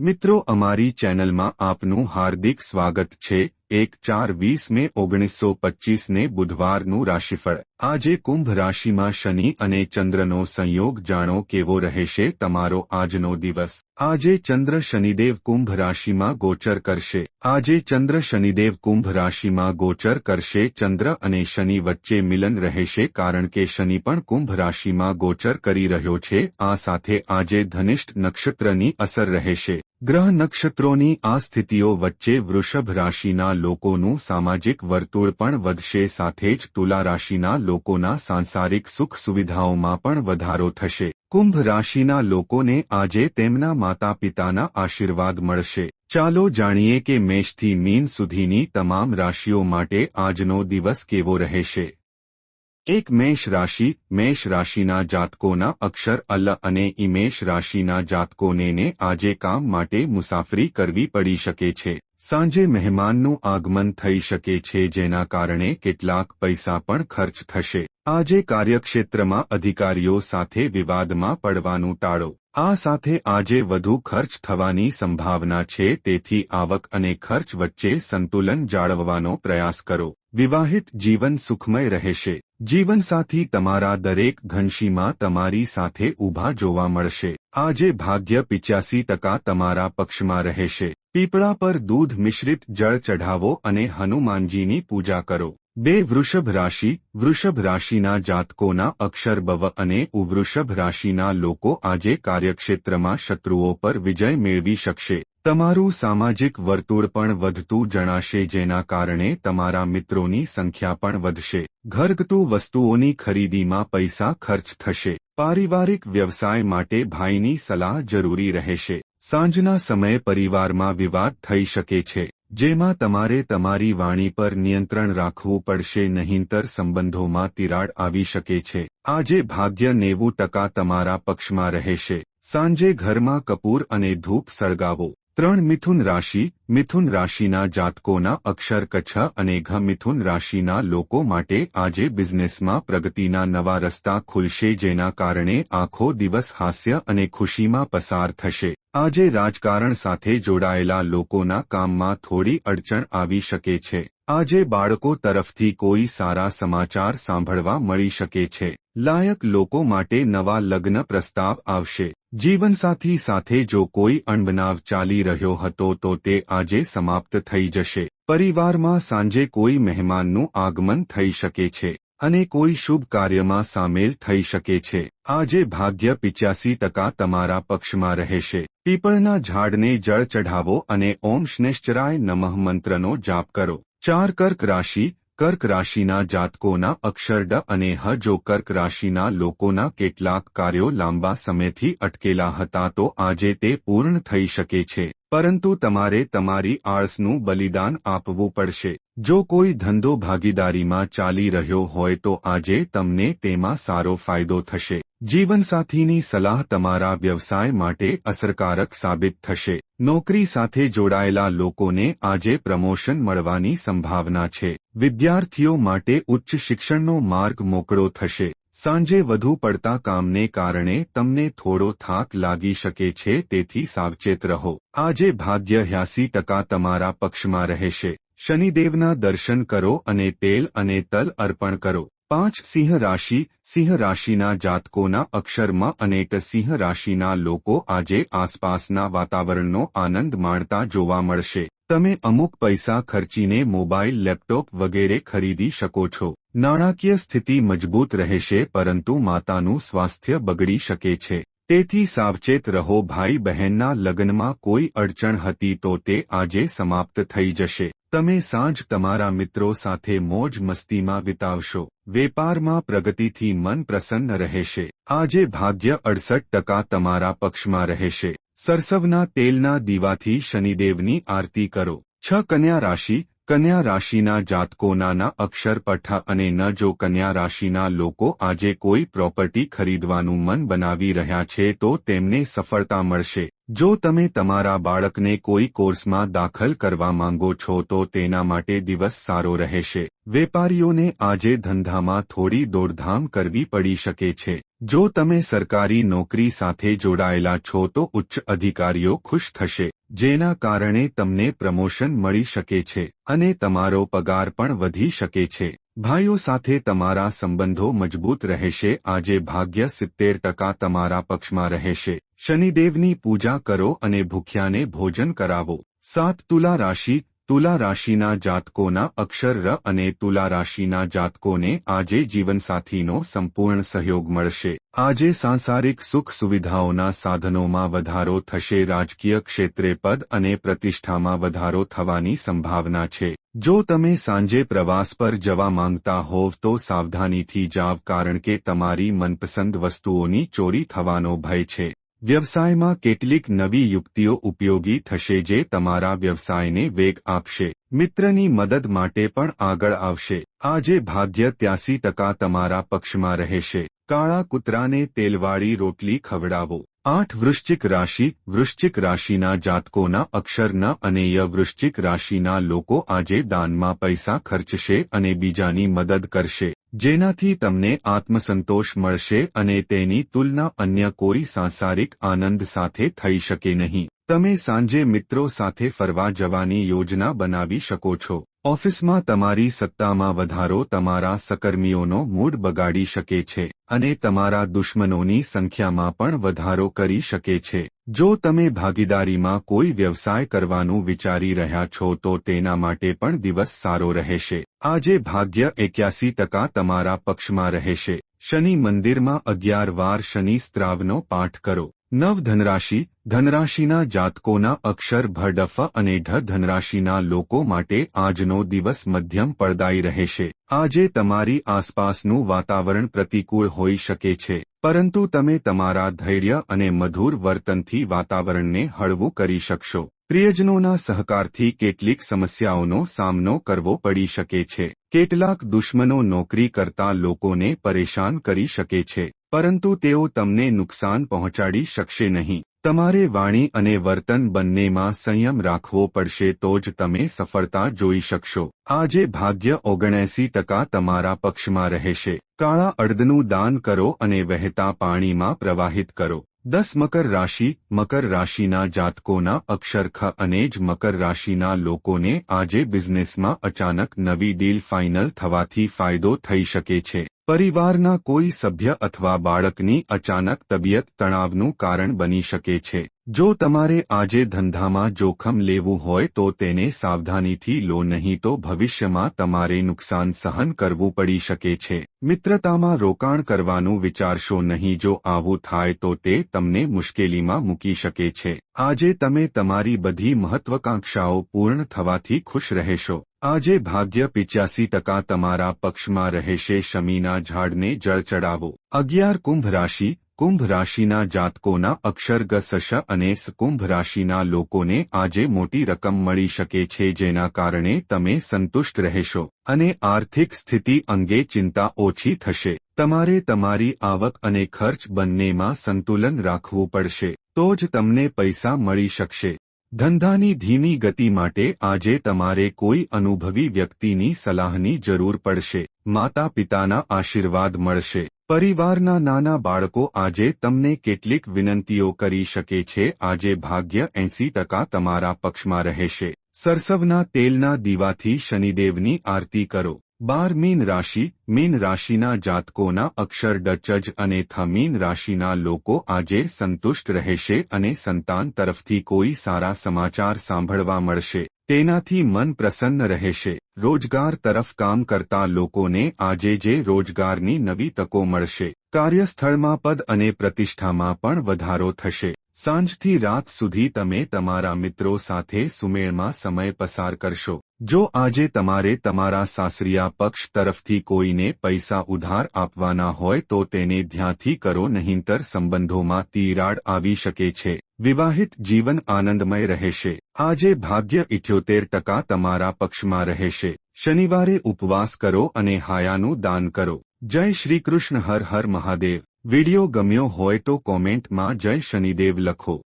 મિત્રો, અમારી ચેનલમાં આપનું હાર્દિક સ્વાગત છે. એક ચાર વીસ મે ઓગણીસો પચ્ચીસને બુધવારનું રાશિફળ. આજે કુંભ રાશિમાં શનિ અને ચંદ્રનો સંયોગ જાણો કેવો રહેશે? તમારો આજનો દિવસ. આજે ચંદ્ર શનિદેવ કુંભ રાશિમાં ગોચર કરશે. આજે ચંદ્ર શનિદેવ કુંભ રાશિમાં ગોચર કરશે. ચંદ્ર અને શનિ વચ્ચે મિલન રહેશે કારણ કે શનિ પણ કુંભ રાશિમાં ગોચર કરી રહ્યો છે. આ સાથે આજે ધનિષ્ઠ નક્ષત્રની અસર રહેશે. ગ્રહ નક્ષત્રોની આ સ્થિતિઓ વચ્ચે વૃષભ રાશિના લોકોનું સામાજિક વર્તુળ પણ વધશે સાથે જ તુલા રાશિના લોકોના સાંસારિક સુખ સુવિધાઓમાં પણ વધારો થશે. કુંભ રાશિના લોકોને આજે તેમના માતા પિતાના આશીર્વાદ મળશે. ચાલો જાણીએ કે મેષથી મીન સુધીની તમામ રાશિઓ માટે આજનો દિવસ કેવો રહેશે. એક મેષ રાશિ, મેષ રાશિના જાતકોના અક્ષર અલ અને ઇમેષ રાશિના જાતકોને આજે કામ માટે મુસાફરી કરવી પડી શકે છે. સાંજે મહેમાનનું આગમન થઈ શકે છે જેના કારણે કેટલાક પૈસા પણ ખર્ચ થશે. આજે કાર્યક્ષેત્રમાં અધિકારીઓ સાથે વિવાદમાં પડવાનું ટાળો. આ સાથે આજે વધુ ખર્ચ થવાની સંભાવના છે, તેથી આવક અને ખર્ચ વચ્ચે સંતુલન જાળવવાનો પ્રયાસ કરો. વિવાહિત જીવન સુખમય રહેશે. જીવનસાથી તમારા દરેક ઘનશીમાં તમારી સાથે ઊભા જોવા મળશે. આજે ભાગ્ય પિચ્યાસી ટકા તમારા પક્ષમાં રહેશે. પીપળા પર દૂધ મિશ્રિત જળ ચઢાવો અને હનુમાનજીની પૂજા કરો. બે વૃષભ રાશિ, વૃષભ રાશિના જાતકોના અક્ષર બવ અને ઉવૃષભ રાશિના લોકો આજે કાર્યક્ષેત્રમાં શત્રુઓ પર વિજય મેળવી શકશે. તમારું સામાજિક વર્તુળ પણ વધતું જણાશે જેના કારણે તમારા મિત્રોની સંખ્યા પણ વધશે. ઘરગથ્થુ વસ્તુઓની ખરીદીમાં પૈસા ખર્ચ થશે. પારિવારિક વ્યવસાય માટે ભાઈની સલાહ જરૂરી રહેશે. સાંજના સમયે પરિવારમાં વિવાદ થઈ શકે છે. જેમાં તમારે તમારી વાણી પર નિયંત્રણ રાખવું પડશે, નહીંતર સંબંધોમાં તિરાડ આવી શકે છે. આજે ભાગ્ય નેવું ટકા તમારા પક્ષમાં રહેશે. સાંજે ઘરમાં કપૂર અને ધૂપ સળગાવો. ત્રણ મિથુન રાશિ, મિથુન રાશિના જાતકોના અક્ષર કચ્છ અને ઘ મિથુન રાશિના લોકો માટે આજે બિઝનેસમાં પ્રગતિના નવા રસ્તા ખુલશે જેના કારણે આખો દિવસ હાસ્ય અને ખુશીમાં પસાર થશે. આજે રાજકારણ સાથે જોડાયેલા લોકોના કામમાં થોડી અડચણ આવી શકે છે. આજે બાળકો તરફથી કોઈ સારા સમાચાર સાંભળવા મળી શકે છે. લાયક લોકો માટે નવા લગ્ન પ્રસ્તાવ આવશે. જીવનસાથી સાથે જો કોઈ અણબનાવ ચાલી રહ્યો હતો તો તે આજે સમાપ્ત થઈ જશે. પરિવારમાં સાંજે કોઈ મહેમાનનું આગમન થઈ શકે છે અને કોઈ શુભ કાર્યમાં સામેલ થઈ શકે છે. આજે ભાગ્ય પિચ્યાસી ટકા તમારા પક્ષમાં રહેશે. પીપળના ઝાડને જળ ચઢાવો અને ઓમ શ્નેશ્ચરાય નમઃ મંત્રનો જાપ કરો. ચાર કર્ક રાશિ, કર્ક રાશિના જાતકોના અક્ષર અને હ, જો કર્ક રાશિના લોકોના કેટલાક કાર્યો લાંબા સમયથી અટકેલા હતા તો આજે તે પૂર્ણ થઈ શકે છે. પરંતુ તમારે તમારી આળસનું બલિદાન આપવું પડશે. જો કોઈ ધંધો ભાગીદારીમાં ચાલી રહ્યો હોય તો આજે તમને તેમાં સારો ફાયદો થશે. જીવનસાથીની સલાહ તમારા વ્યવસાય માટે અસરકારક સાબિત થશે. નોકરી સાથે જોડાયેલા લોકોને આજે પ્રમોશન મળવાની સંભાવના છે. વિદ્યાર્થીઓ માટે ઉચ્ચ શિક્ષણનો માર્ગ મોકળો થશે. સાંજે વધુ પડતા કામને કારણે તમને થોડો થાક લાગી શકે છે, તેથી સાવચેત રહો. આજે ભાગ્ય હ્યાસી ટકા તમારા પક્ષમાં રહેશે. શનિદેવના દર્શન કરો અને તેલ અને તલ અર્પણ કરો. પાંચ સિંહ રાશિ, સિંહ રાશિના જાતકોના અક્ષરમાં અનેક સિંહ રાશિના લોકો આજે આસપાસના વાતાવરણનો આનંદ માણતા જોવા મળશે. તમે અમુક પૈસા ખર્ચીને મોબાઈલ, લેપટોપ વગેરે ખરીદી શકો છો. નાણાકીય સ્થિતિ મજબૂત રહેશે પરંતુ માતાનું સ્વાસ્થ્ય બગડી શકે છે. તેથી સાવચેત રહો ભાઈ બહેનના લગ્નમાં કોઈ અડચણ હતી તો તે આજે સમાપ્ત થઈ જશે. તમે સાંજ તમારા મિત્રો સાથે મોજ મસ્તીમાં વિતાવશો. વેપારમાં પ્રગતિથી મન પ્રસન્ન રહેશે. આજે ભાગ્ય અડસઠ ટકા તમારા પક્ષમાં રહેશે. સરસવના તેલના દીવાથી શનિદેવની આરતી કરો. છ કન્યા રાશિ, કન્યા રાશિના જાતકોનાના અક્ષર પઠા અને ન જો કન્યા રાશિના લોકો આજે કોઈ પ્રોપર્ટી ખરીદવાનું મન બનાવી રહ્યા છે તો તેમને સફળતા મળશે. જો તમે તમારા બાળકને કોઈ કોર્સમાં દાખલ કરવા માંગો છો તો તેના માટે દિવસ સારો રહેશે. વેપારીઓને આજે ધંધામાં થોડી દોડધામ કરવી પડી શકે છે. જો તમે સરકારી નોકરી સાથે જોડાયેલા છો તો ઉચ્ચ અધિકારીઓ ખુશ થશે, જેના કારણે તમને પ્રમોશન મળી શકે છે અને તમારો પગાર પણ વધી શકે છે. ભાઈઓ સાથે તમારા સંબંધો મજબૂત રહેશે, આજે ભાગ્ય સિત્તેર ટકા તમારા પક્ષમાં રહેશે. શનિદેવની પૂજા કરો અને ભૂખ્યાને ભોજન કરાવો. સાત તુલા રાશિ, તુલા રાશિના જાતકોના અક્ષર ર અને તુલા રાશિના જાતકોને આજે જીવનસાથીનો સંપૂર્ણ સહયોગ મળશે. આજે સાંસારિક સુખ સુવિધાઓના સાધનોમાં વધારો થશે, રાજકીય ક્ષેત્રે પદ અને પ્રતિષ્ઠામાં વધારો થવાની સંભાવના છે. જો તમે સાંજે પ્રવાસ પર જવા માંગતા હોવ તો સાવધાનીથી જાવ કારણ કે તમારી મનપસંદ વસ્તુઓની ચોરી થવાનો ભય છે. વ્યવસાયમાં કેટલીક નવી યુક્તિઓ ઉપયોગી થશે જે તમારા વ્યવસાયને વેગ આપશે. મિત્રની મદદ માટે પણ આગળ આવશે. આજે ભાગ્ય ત્યાસી ટકા તમારા પક્ષમાં રહેશે. કાળા કૂતરાને તેલવાળી રોટલી ખવડાવો. આઠ વૃશ્ચિક રાશિ વૃશ્ચિક રાશિના જાતકોના અક્ષર ન અને ય વૃશ્ચિક રાશિના લોકો આજે દાનમાં પૈસા ખર્ચશે અને બીજાની મદદ કરશે જેનાથી તમને આત્મસંતોષ મળશે અને તેની તુલના અન્ય કોઈ સાંસારિક આનંદ સાથે થઈ શકે નહીં તમે સાંજે મિત્રો સાથે ફરવા જવાની યોજના બનાવી શકો છો. ઓફિસમાં તમારી સત્તામાં વધારો તમારા સકર્મીઓનો મૂડ બગાડી શકે છે અને તમારા દુશ્મનોની સંખ્યામાં પણ વધારો કરી શકે છે. જો તમે ભાગીદારીમાં કોઈ વ્યવસાય કરવાનું વિચારી રહ્યા છો તો તેના માટે પણ દિવસ સારો રહેશે. આજે ભાગ્ય એક્યાસી ટકા તમારા પક્ષમાં રહેશે. શનિ મંદિરમાં અગિયાર વાર શનિ સ્ત્રાવનો પાઠ કરો. નવ ધનરાશિ ધનરાશિના જાતકોના અક્ષર ભડફ અને ઢ ધનરાશિના લોકો માટે આજનો દિવસ મધ્યમ પડદાઈ રહેશે. આજે તમારી આસપાસનું વાતાવરણ પ્રતિકૂળ હોઈ શકે છે, પરંતુ તમે તમારા ધૈર્ય અને મધુર વર્તનથી વાતાવરણને હળવું કરી શકશો. પ્રિયજનોના સહકારથી કેટલીક સમસ્યાઓનો સામનો કરવો પડી શકે છે. કેટલાક દુશ્મનો નોકરી કરતા લોકોને પરેશાન કરી શકે છે, પરંતુ તેઓ તમને નુકસાન પહોંચાડી શકશે નહીં. તમારે વાણી અને વર્તન બંનેમાં સંયમ રાખવો પડશે તો જ તમે સફળતા જોઈ શકશો. આજે ભાગ્ય ઓગણએસી ટકા તમારા પક્ષમાં રહેશે. કાળા અડદનું દાન કરો અને વહેતા પાણીમાં પ્રવાહિત કરો. દસ મકર રાશિ, મકર રાશિના જાતકોના અક્ષરખ અને જ મકર રાશિના લોકોને આજે બિઝનેસમાં અચાનક નવી ડીલ ફાઇનલ થવાથી ફાયદો થઈ શકે છે. પરિવારના કોઈ સભ્ય અથવા બાળકની અચાનક તબિયત તણાવનું કારણ બની શકે છે. જો તમારે આજે ધંધામાં જોખમ લેવું હોય તો તેને સાવધાનીથી લો, નહીં તો ભવિષ્યમાં તમારે નુકસાન સહન કરવું પડી શકે છે. મિત્રતામાં રોકાણ કરવાનું વિચારશો નહીં, જો આવું થાય તો તે તમને મુશ્કેલીમાં મૂકી શકે છે. આજે તમે તમારી બધી મહત્વાકાંક્ષાઓ પૂર્ણ થવાથી ખુશ રહેશો. આજે ભાગ્ય પિચ્યાસી ટકા તમારા પક્ષમાં રહેશે શમીના ઝાડને જળ ચડાવો. અગિયાર કુંભ રાશિ, કુંભ રાશિના જાતકોના અક્ષર ગસશ અને કુંભ રાશિના લોકોને આજે મોટી રકમ મળી શકે છે જેના કારણે તમે સંતુષ્ટ રહેશો અને આર્થિક સ્થિતિ અંગે ચિંતા ઓછી થશે. તમારે તમારી આવક અને ખર્ચ બંનેમાં સંતુલન રાખવું પડશે, તો જ તમને પૈસા મળી શકશે. ધંધાની ધીમી ગતિ માટે આજે તમારે કોઈ અનુભવી વ્યક્તિની સલાહની જરૂર પડશે. માતા પિતાના આશીર્વાદ મળશે. પરિવારના નાના બાળકો આજે તમને કેટલીક વિનંતીઓ કરી શકે છે. આજે ભાગ્ય એંસી ટકા તમારા પક્ષમાં રહેશે. સરસવના તેલના દીવાથી શનિદેવની આરતી કરો. બાર મીન રાશિ, મીન રાશિના જાતકોના અક્ષર ડચજ અને થ મીન રાશિના લોકો આજે સંતુષ્ટ રહેશે અને સંતાન તરફથી કોઈ સારા સમાચાર સાંભળવા મળશે. તેનાથી મન પ્રસન્ન રહેશે. રોજગાર તરફ કામ કરતા લોકોને આજે જે રોજગારની નવી તકો મળશે. કાર્યસ્થળમાં પદ અને પ્રતિષ્ઠામાં પણ વધારો થશે. સાંજથી રાત સુધી તમે તમારા મિત્રો સાથે સુમેળમાં સમય પસાર કરશો. જો આજે તમારે તમારા સાસરિયા પક્ષ તરફથી કોઈને પૈસા ઉધાર આપવાના હોય તો તેને ધ્યાનથી કરો, નહીંતર સંબંધોમાં તિરાડ આવી શકે છે. વિવાહિત જીવન આનંદમય રહેશે. આજે ભાગ્ય ઇઠ્યોતેર ટકા તમારા પક્ષમાં રહેશે. શનિવારે ઉપવાસ કરો અને હાયાનું દાન કરો. જય શ્રીકૃષ્ણ હર હર મહાદેવ. વિડિયો ગમ્યો હોય તો કોમેન્ટમાં જય શનિદેવ લખો.